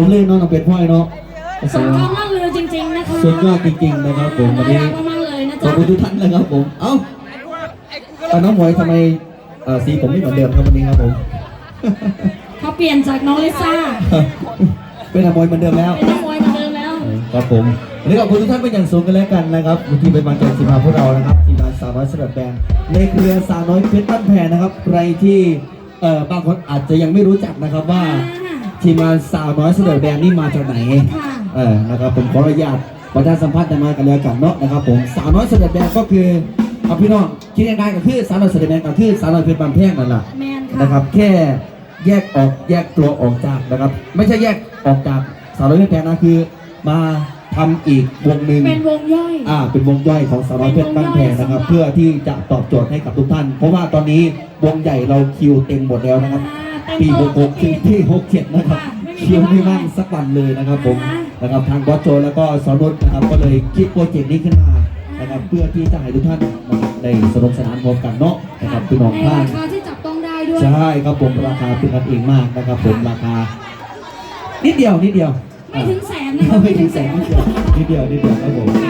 ผมเล่นน้องน้องเป็ดพ่อยเนาะโอ้โหสมคำล่ำลือจริงๆนะคะสุดยอดจริงๆนะครับผมวันน่านี้รักมากๆเลยนะขอบจ๊ะคุณทุกท่านนะครับผม เอ้าเอาน้องหมวยทำไมเอ่อสีผมไม่เหมือนเดิมครับวันนี้ครับผม เขาเปลี่ยนจากน้องลิซ่าเป็นนักมวยเหมือนเดิมแล้ว เป็นนักมวยเหมือนเดิมแล้ว ครับผมวันนี้ขอบคุณทุกท่านเป็นอย่างสูงกันแล้วกันนะครับที่เป็นบางใจสิมาพวกเรานะครับทีมงานสาวน้อยสลัดแบนในเครือสาวน้อยเพชรบ้านแพงนะครับ ใครที่เอ่อบางคนอาจจะยังไม่รู้จักนะครับว่า ทีมงานสาวน้อยเสนอแบรนด์นี่มาจากไหนค่ะเออ นะครับผมขออนุญาตประชาสัมพันธ์มากันเลยกันเนาะนะครับผมสาวน้อยเสนอแบรนด์ก็คือเอาพี่น้องคิดง่ายๆก็คือสาวน้อยเสนอแบรนด์ก็คือสาวน้อยเพชรบางแพงนั่นแหละแมนค่ะนะครับ แค่แยกออกแยกตัวออกจากนะครับ ไม่ใช่แยกออกจากสาวน้อยเพชรแพงนะคือ มาทำอีกวงหนึ่งเป็นวงย่อยอ่าเป็นวงย่อยของสาวน้อยเพชรบ้านแพงนะครับ เพื่อที่จะตอบโจทย์ให้กับทุกท่าน เพราะว่าตอนนี้วงใหญ่เราคิวเต็มหมดแล้วนะครับอ่า ปีเต็มหกหกถึงปีหกเจ็ดนะครับค่ะไม่มีคิวไม่ที่ว่างว่างสักวันเลยนะครับผมอ่านะครับทางบอสโจแล้วก็สอนุชนะครับก็เลยคิดโปรเจกต์นี้ขึ้นมานะครับเพื่อที่จะให้ทุกท่านนะครับได้สนุกสนานพร้อมกันเนาะนะครับพี่น้องในท่านราคาที่จับต้องได้ด้วยใช่ครับผมราคาเป็นกันเองมากนะครับผมราคา นิดเดียวนิดเดียวไม่ถึงแสนนะคะไม่ถึงแสนนิดเดียวนิดเดียวนิดเดียวครับผมค่ะจ้า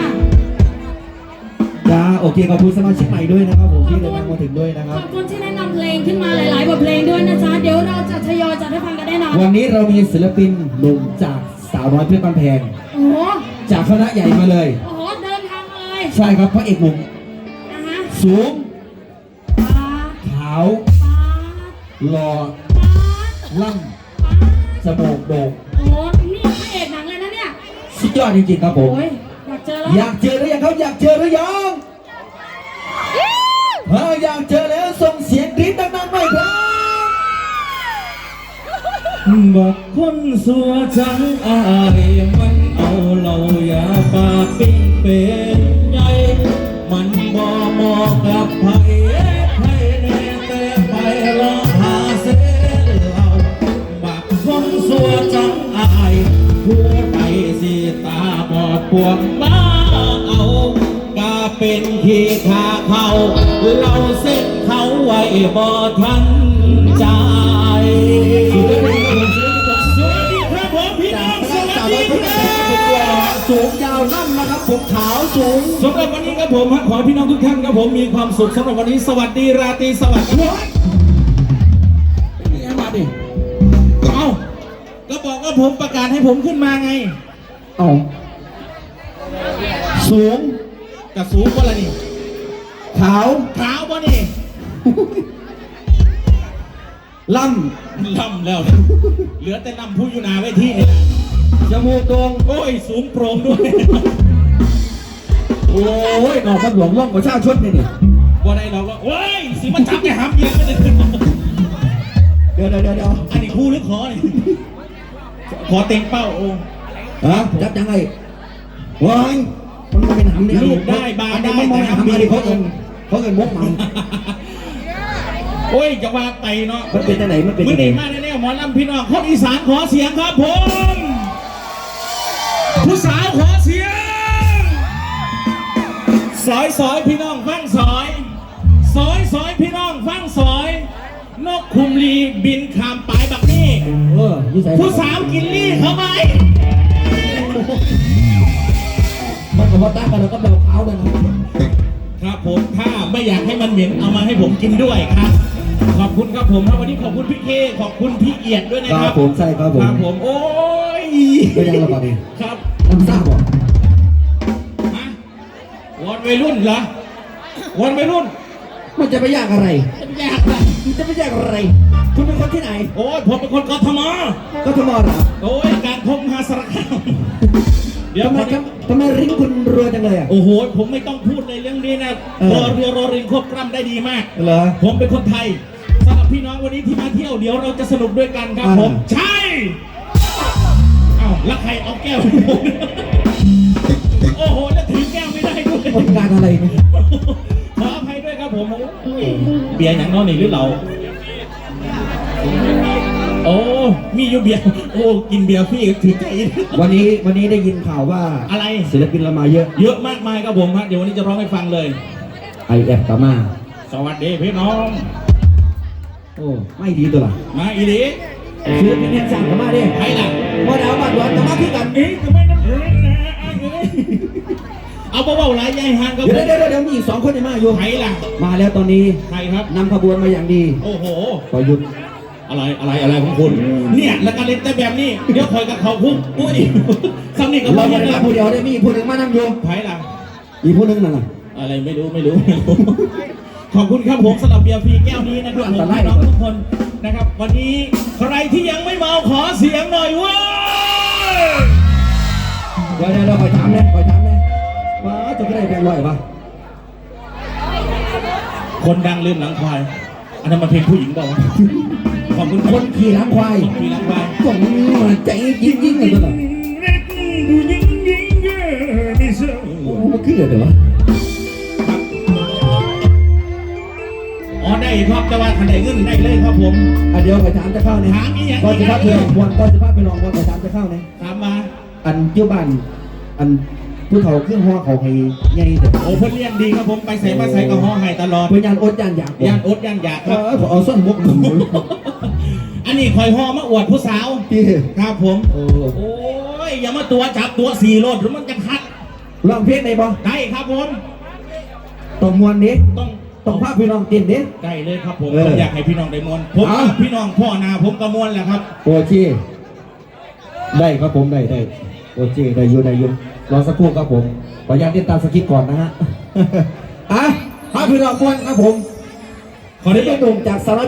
โอเคขอบคุณสมาชิกใหม่ด้วยนะครับผมที่เดินทางมาถึงด้วยนะคขรับอบคุณที่แนะนำเพลงขึ้นมาหลายๆบทเพลงด้วยนะจ๊ะ เดี๋ยวเราจะทยอยจัดให้ฟังกันแน่นอนวันนี้เรามีศิลปินหนุ่มจากสาวน้อยเพชรบ้านแพง โอ้โหจากคณะใหญ่มาเลย โอ้โหเดินทางมาเลยใช่ครับพระเอกหนุ่มนะฮะสูงป๊าดขาวป๊าดหล่อป๊าดล่ป๊าดำจมูกโด่งโอ้โหนี่พระเอกหนังเลยนะเนี่ยสุดยอดจริงๆครับผม โอ้ยอยากเจอแล้วอยากเจอหรือยังครับอยากเจอหรือยัง ถ้าอยากเจอแล้วส่งเสียงกรี๊ดดังๆหน่อยครับบอกคนสัวจังอายมันเอาเรายาปาปิ้งเป็นใหญ่มันบ่เหมาะกับไผไผแน่แต่ไปลองหาเส้นเราบักคนสัวจังอายผู้ใดสิตาบอดปวดบ้า เป็นขี้ขาเขาเราเส้นเขาไว้บ่ทันใจสวัสดีครับผมพี่น้องสวัสดีครับสูงยาวน่ำนะครับผมขาวสูงสำหรับวันนี้ครับผมขอพี่น้องทุกท่านครับผมมีความสุขสำหรับวันนี้สวัสดีราตรีสวัสดีนี่มาดิเอาก็บอกว่าผมประกาศให้ผมขึ้นมาไงเอาสูง กับสูงกว่าละนี่ขาวขาวป่ะนี่ล่ล่ำแล้ว เหลือแต่ลำผู้อยู่หนาเวทีนี่แหละำจมูกโด่งโอ้ยสูงโปร่งด้วยโอ้ยหนอกมันหลวงร่องประชาชนนี่นี่บ่ได้เราก็โอ้ยสิมันจับแกหามเยียงไม่ได้ขึ้นเดี๋ยวเดี๋ยวเดี๋ยวเดี๋ยวอันนี้คู่หรือขอนี่ขอเต็งเป้าโอ้ฮะจับยังไงว้าย มันมาเป็นหำเนี่ยลูกได้บาอันได้นี้มันมองแต่หำหำมาดิเขาเอินเขาเอินมกมันโอ้ยจะว่าไตเนาะมันเป็นที่ไหนมันเป็นมือที่ไหนดีมากแน่ๆหมอลำพี่น้องคนอีสานขอเสียงครับผมผู้สาวขอเสียงสอยสอยพี่น้องฟังสอยสอยสอยพี่น้องฟังสอยนกคุมลีบินข้ามปลายบักนี่เออยี่ใส่ผู้สาวกินลี่เขาไหม มันกับว่าตั้งกันแล้วก็เบลเขาเลยนะครับผมถ้าไม่อยากให้มันเหม็นเอามาให้ผมกินด้วยครับ ขอบคุณครับผมครับวันนี้ขอบคุณพี่เคขอบคุณพี่เอียดด้วยนะคครัรับบผมใช่ครับผคมรับผมโอ้ยเป็นยังไงบ้างดิครับน้ำซ่าบ่ฮะวันวัยรุ่นเหรอวันวัยรุ่นมันจะไปยากอะไรมันยากอะมันจะไปยากอะไร คุณเป็นคนที่ไหน โอ้ยผมเป็นคนกทมก็ทมเหรอโอ้ยการพบมหาสารคาม เดี๋ยวทำไมผมครับทำไมริ้งคุณรวยจังเลยอะ โอ้โห ผมไม่ต้องพูดในเรื่องนี้นะเออ รอเรือรอริงควบกล้ำได้ดีมาก เหรอ ผมเป็นคนไทยสำหรับพี่น้องวันนี้ที่มาเที่ยวเดี๋ยวเราจะสนุกด้วยกันครับอ่า ผม ใช่เอ้าแล้วใครเอาแก้วให้ผมโอ้โห แล้วถือแก้วไม่ได้ด้วย คนการอะไรเนี่ยขออภัยด้วยครับผมโอ้ยเบียร์อย่างน้อยนี่หรือเรา โอ้มีอยู่เบียร์โอ้กินเบียร์พี่ถือใจวันนี้วันนี้ได้ยินข่าวว่าอะไรศิลปินเรามาเยอะ เยอะมากมายครับผมฮะเดี๋ยววันนี้จะร้องให้ฟังเลยไอแอฟกามาสวัสดีพี่น้องโอ้ไม่ดีตัวละมาอีดีศิลปินแห่งสามกามาดิใครล่ะพอดาวมากันเอ๊ะทำไมน้ำเพลินนะไอ้เอ้ยเอาเบาๆหลายใหญ่ห่างกับเดี๋ยวเดี๋ยวเดี๋ยวเดี๋ยวมีอีกสองคนในมาอยู่ใครล่ะมาแล้วตอนนี้ใครครับนำขบวนมาอย่างดี โอ้โหขอหยุด อะไรอะไรอะไรของคุณ เนี่ยแล้วก็เล่นแต่แบบนี้เดี๋ยวคอยกับเขาพุ่งอุ้ยสำนีกับเราพ่อไม่เนี่ยได้มาผู้เดียวได้มีอีกผู้หนึ่งมานำอยู่ใครล่ะอีกผู้หนึ่งนั่นน่ะอะไรไม่รู้ไม่รู้ไม่รู้ ขอบคุณครับผมสำหรับเบียร์ฟรีแก้วนี้นะครับผมอันตรายพี่น้องทุกคนนะครับ วันนี้ใครที่ยังไม่เมาขอเสียงหน่อยเว้ยเดี๋ยวเดี๋ยวเดี๋ยวคอยถามเลยคอยถามเลยว้าจะไม่ได้แบ่งร้อยปะคนดังลืมหลังควายอันนั้นมันเพลงผู้หญิงเปล่าวะ ขอบคุณคคนนขี่หลังควายขี่หลังควายส่งมาใจยิ่งยิ่งเลยตัวน่ะผู้หญิงยิงเยอะไม่เชื่อโอ้โหมันขึ้นเลยเดี๋ยววะอ๋อได้ครับแต่ว่าคันใดเงินได้เลยครับผมอะเดี๋ยวคอยถามจะเข้าเนี่ยถามอีกอย่างก่อนจะพาไปลองบอลก่อนจะพาไปลองบอลคอยถามจะเข้าเนี่ยตามมา อันอยุบันอัน ผู้เฒ่าเครื่องหัวเขาให้ใหญ่เด้อโอ้เพิ่นเลี้ยงดีครับผมไปใส่มาใส่กระห้อให้ตลอดเพื่อนยานอดยานอยากย่านอดย่านอยากเอครับอขอเอาส้นมุกหนึ่งอันนี้คอยห่อมาอวดผู้สาวพี่ครับผมโอ้โอ้ยอย่ามาตัวจับตัวสี่รถหรือมันจะคัดลองเพลงในบ่ได้ครับผมต้องมวนนี้ต้องต้องพาพี่น้องเต้นเด้ได้เลยครับผมเออผมอยากให้พี่น้องได้มวนผมเอา กับพี่น้องพ่อนาผมกระมวลแหละครับ โอเค ได้ครับผมได้ได้โอเคได้อยู่ได้อยู่ รอสักครู่ครับผมขออนุญาตติดตามสคริปต์ก่อนนะฮะอะพาพี่น้องมวนครับผม ขออนุเดี๋ยวญาตหนุ่มจากสาร